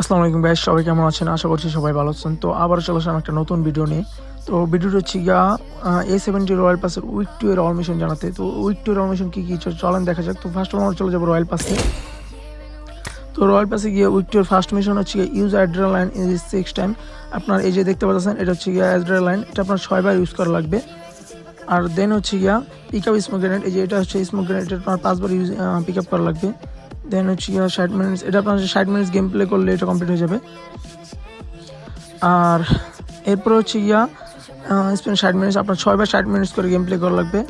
আসসালামু আলাইকুম ভাই সবাই কেমন আছেন? আশা করছি সবাই ভালো আছেন। তো আবারও চলে আসলাম একটা নতুন ভিডিও নিয়ে। তো ভিডিওটা হচ্ছে গিয়া এ সেভেন্টি রয়্যাল পাসের উইক টু এর অলমিশন জানাতে। তো উইক টু এর অলমিশন কী কী? চলেন, দেখা যাক। তো ফার্স্ট আমরা চলে যাব রয়্যাল পাসে তো রয়্যাল পাসে গিয়ে উইক টু এর ফার্স্ট মিশন হচ্ছে গিয়ে use adrenaline is six time আপনার এই যে দেখতে পাচ্ছেন, এটা হচ্ছে গিয়া লাইন এটা আপনার ছয়বার ইউজ করা লাগবে। আর দেন হচ্ছে গিয়া পিক আপ স্মোক গ্রেনেড এই যে এটা হচ্ছে স্মোক গ্রেনেড এটা আপনার পাঁচবার ইউজ পিক আপ করা লাগবে। দেন হচ্ছে গিয়া ষাট মিনিটস এটা আপনার ষাট মিনিটস গেম প্লে করলে এটা কমপ্লিট হয়ে যাবে। আর এরপর হচ্ছে গিয়া স্পেন ষাট মিনিটস আপনার ছয়বার ষাট মিনিটস করে গেম প্লে করা লাগবে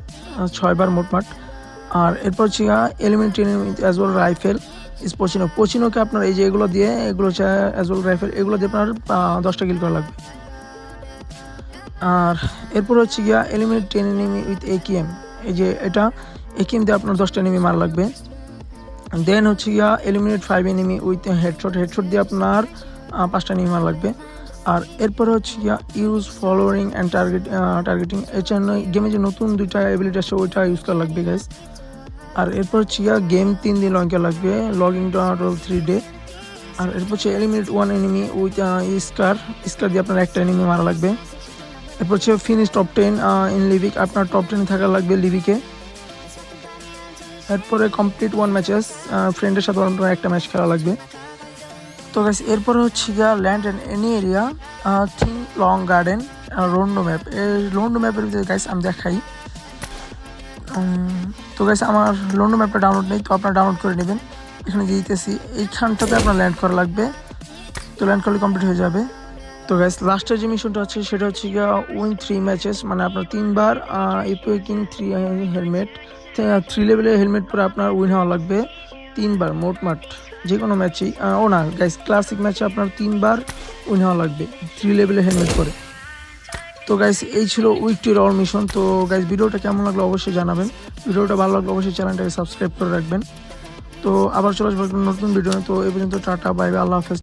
ছয়বার মোটমাট আর এরপর হচ্ছে গিয়া এলিমেন্ট অ্যাজ ওয়েল রাইফেল পচিনো। পচিনোকে আপনার এই যে এগুলো দিয়ে, এগুলো হচ্ছে অ্যাজ ওয়েল রাইফেল এগুলো দিয়ে আপনার দশটা কিল করা লাগবে। আর এরপর হচ্ছে গিয়া eliminate ten enemy with AKM এই যে এটা একিএম দিয়ে আপনার দশটা এনিমি মারা লাগবে। দেন হচ্ছে গিয়া eliminate five enemy with headshot headshot দিয়ে আপনার পাঁচটা এনিমি মারা লাগবে। আর এরপর হচ্ছে গিয়া use following and target targeting এর জন্য গেমে যে নতুন দুইটা এবিলিটি আছে ওইটা ইউজ করা লাগবে গাইজ আর এরপর হচ্ছে গিয়া গেম তিন দিন লং লাগবে লগিং টোটাল থ্রি ডে আর এরপর হচ্ছে eliminate one enemy with scar scar দিয়ে আপনার একটা এনিমি মারা লাগবে। এরপর হচ্ছে finish top ten in Livik আপনার টপ টেন থাকা লাগবে লিভিকে এরপরে কমপ্লিট ওয়ান ম্যাচেস ফ্রেন্ডের সাথে আপনার একটা ম্যাচ খেলা লাগবে। তো গাইস এরপরে হচ্ছে গিয়া land and any area thing long garden Rondo map এই রোন্ডো ম্যাপের ভিতরে গাইস আমি দেখাই। তো গাইস আমার লোন্ডো ম্যাপটা ডাউনলোড নেই, তো আপনারা ডাউনলোড করে নেবেন। এখানে দিয়ে দিতেছি, এইখানটাতে আপনার ল্যান্ড করা লাগবে। তো ল্যান্ড করলে কমপ্লিট হয়ে যাবে। তো গাইস লাস্টের যে মিশনটা আছে সেটা হচ্ছে গিয়া উইন থ্রি ম্যাচেস মানে আপনার তিনবার ইপো কিং থ্রি হেলমেট থ্রি লেভেলের হেলমেট পরে আপনার উইন হওয়া লাগবে তিনবার মোটমাট যে কোনো ম্যাচেই ও না গাইস ক্লাসিক ম্যাচে আপনার তিনবার উইন হওয়া লাগবে থ্রি লেভেলের হেলমেট পরে। তো গাইস এই ছিল উইক টু অল মিশন তো গাইস ভিডিওটা কেমন লাগল অবশ্যই জানাবেন। ভিডিওটা ভালো লাগল অবশ্যই চ্যানেলটাকে সাবস্ক্রাইব করে রাখবেন। তো আবার চলে আসব নতুন ভিডিও তো এই পর্যন্ত টাটা বাই আল্লাহ হাফেজ।